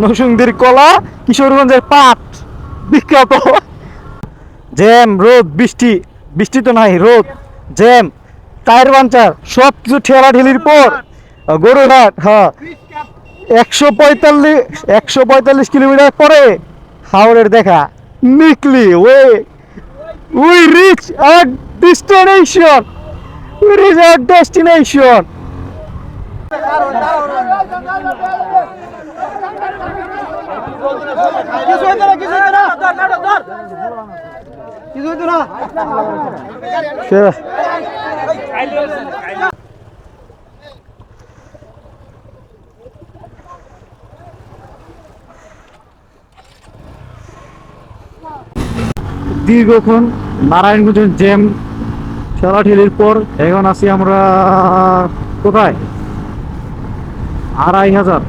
নরসিংদীর কলা, কিশোরগঞ্জের পাট। বিখ্যাত। জ্যাম, রোদ, বৃষ্টি। বৃষ্টি তো নাই, রোদ। জ্যাম, টায়ার পাঞ্চার সব কিছু ঠেলা ঠেলির পর গরুরহাট হ্যাঁ। একশো পঁয়তাল্লিশ একশো পঁয়তাল্লিশ কিলোমিটার পরে হাওড়ের দেখা। Nikli way. We reach our destination. We reach our destination. কিছু হইতো না কিছু হইতো না কিছু হইতো না দীর্ঘক্ষণ জ্যাম পর এখন আছি আমরা কোথায়? আড়াই হাজার।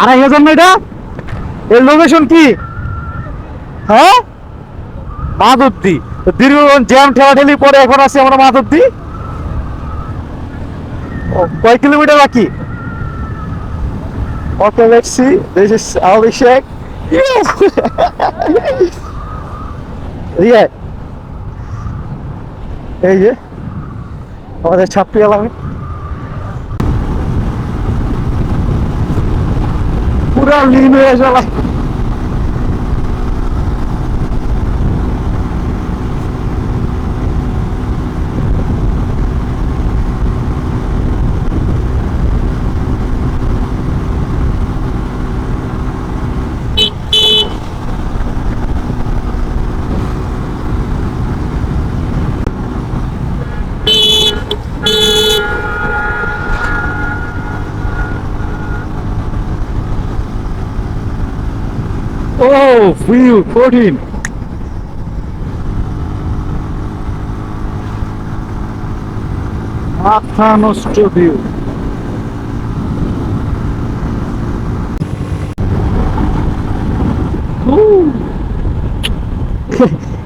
আড়াই হাজার না এটা? এর লোকেশন কি? হ্যাঁ? মাধবদী। দীর্ঘক্ষণ জ্যাম ঠেলাঠেলির পরে এখন আছি আমরা মাধবদী। কয় কিলোমিটার বাকি? Okay, let's see. This is. Yeah. এই যে আমাদের ছাপড়ি আলামে পুরা লিন হয়ে চলা ও ভিউ কঠিন মাথা নষ্ট ভিউ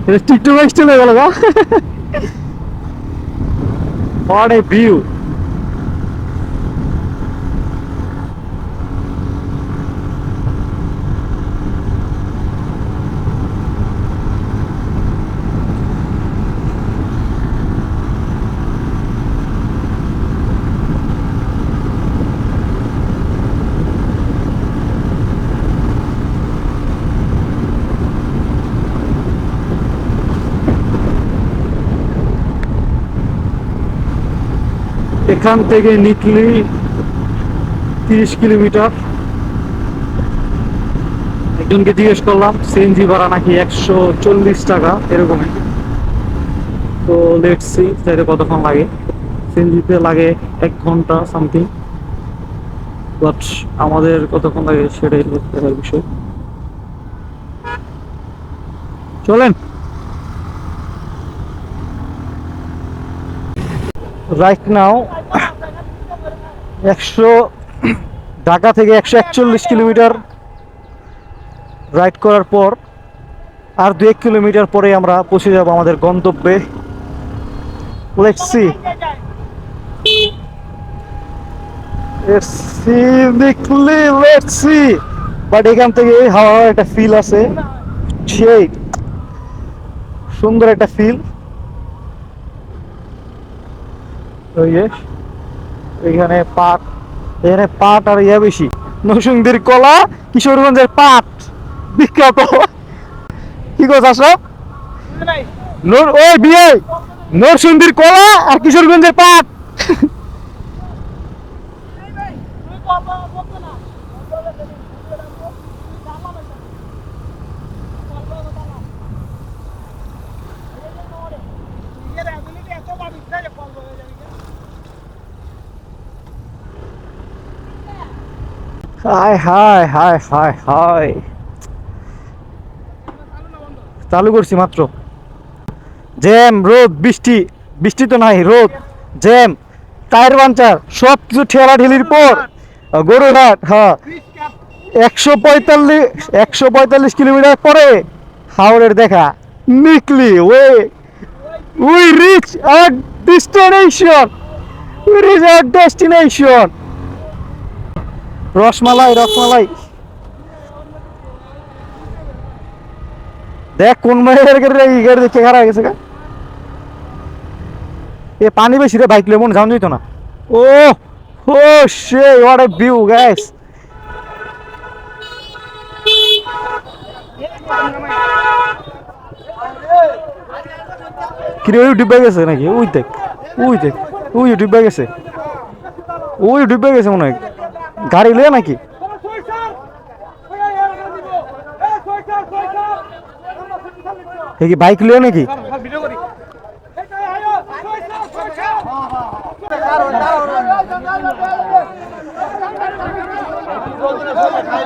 টিকটক চলে গেল গা What এখান থেকে নিকলি তিরিশ কিলোমিটার। একজনকে জিজ্ঞেস করলাম, সিএনজি ভাড়া নাকি একশো চল্লিশ টাকা, এরকমই। তো লেটস সি যাইতে কতক্ষণ লাগে। সিএনজিতে লাগে এক ঘণ্টা সামথিং বাট আমাদের কতক্ষণ লাগে সেটাই বিষয়। চলেন। রাইট নাও একশো, ঢাকা থেকে একশো একচল্লিশ কিলোমিটার রাইড করার পর আর দু এক কিলোমিটার পরে আমরা পৌঁছে যাব আমাদের গন্তব্যে। লেটস সি সি দেখলে সি বাট এখান থেকে হাওয়া হাওয়া একটা ফিল আছে। সেই, সুন্দর একটা ফিল যে এখানে পাট এখানে পাট আর ইয়া বেশি। নরসিংদীর কলা কিশোরগঞ্জের পাট বিখ্যাত। কি কথা সব ওই বিয়ে! নরসিংদীর কলা আর কিশোরগঞ্জের পাট। হায় হায় হায় হায় হায় চালু করছি মাত্র। জ্যাম, রোদ, বৃষ্টি বৃষ্টি তো নাই, রোদ, জ্যাম, টায়ার পাঞ্চার সব কিছু ঠেলা ঠেলির পর গরুরহাট হ্যাঁ। একশো পঁয়তাল্লিশ একশো পঁয়তাল্লিশ কিলোমিটার পরে হাওড়ের দেখা, Nikli way. We reach our destination, we reach our destination. Rasmalai rasmalai. দেখ, কোন মেয়ের গাড়ি এই গাড়ি দেখে খারাপ গেছে গা। এ পানি বেশি রে বাইক লেমন যাওয়া যেত না। ও ও, see what a view guys কিরে, ওই ডুবে গেছে নাকি? ওই দেখ ওই দেখ, ওই ডুবে গেছে। ওই ডুবে গেছে মনে হয়। গাড়ি লিয়ে নাকি এ কি বাইক লিয়ে নাকি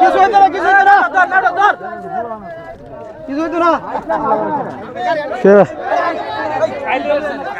কিছু হইতো না কিছু হইতো না কিছু হইতো না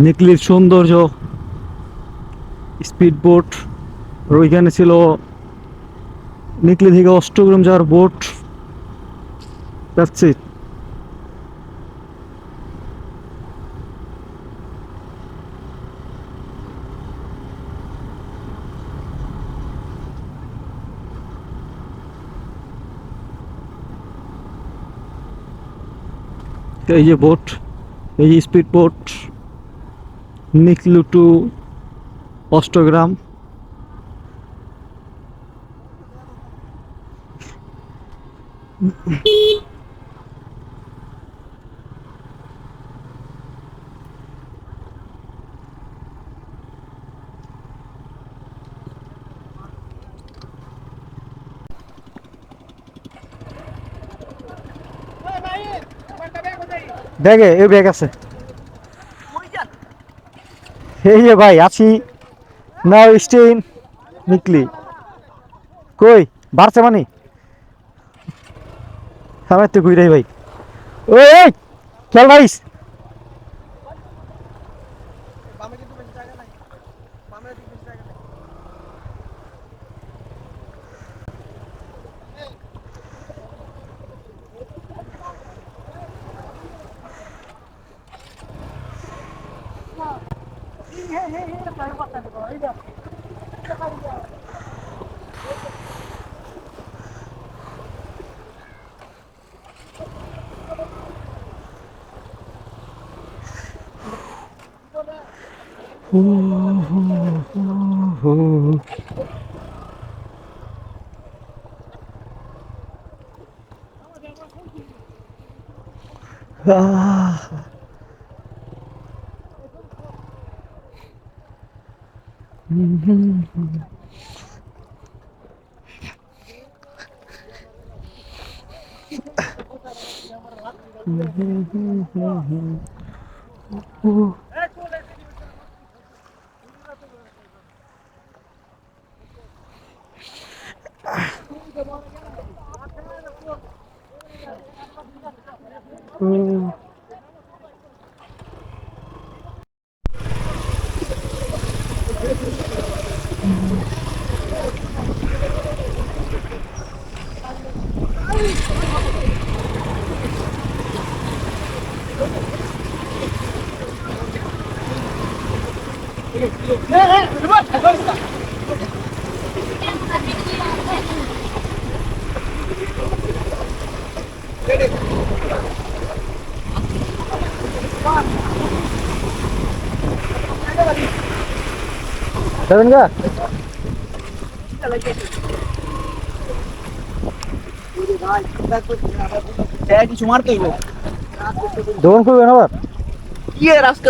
নিকলির সৌন্দর্য স্পিড বোট ওইখানে ছিল নিকলি থেকে অষ্টগ্রাম যাওয়ার বোট যাচ্ছে এই যে বোট এই যে speed boat Nikli to Ashtagram ব্যাগে, এই ব্যাগ আছে। এই যে ভাই, আছি। নাও স্টেইন নিকলি কই, বাড়ছে মানে? আমার তো ঘুরাই ভাই। ওই 호호호호 아. Mm-hmm. 네, 정말 잘 걸린다. Jalan enggak? Jalan enggak? খুলবেন আবার কি এর আজকে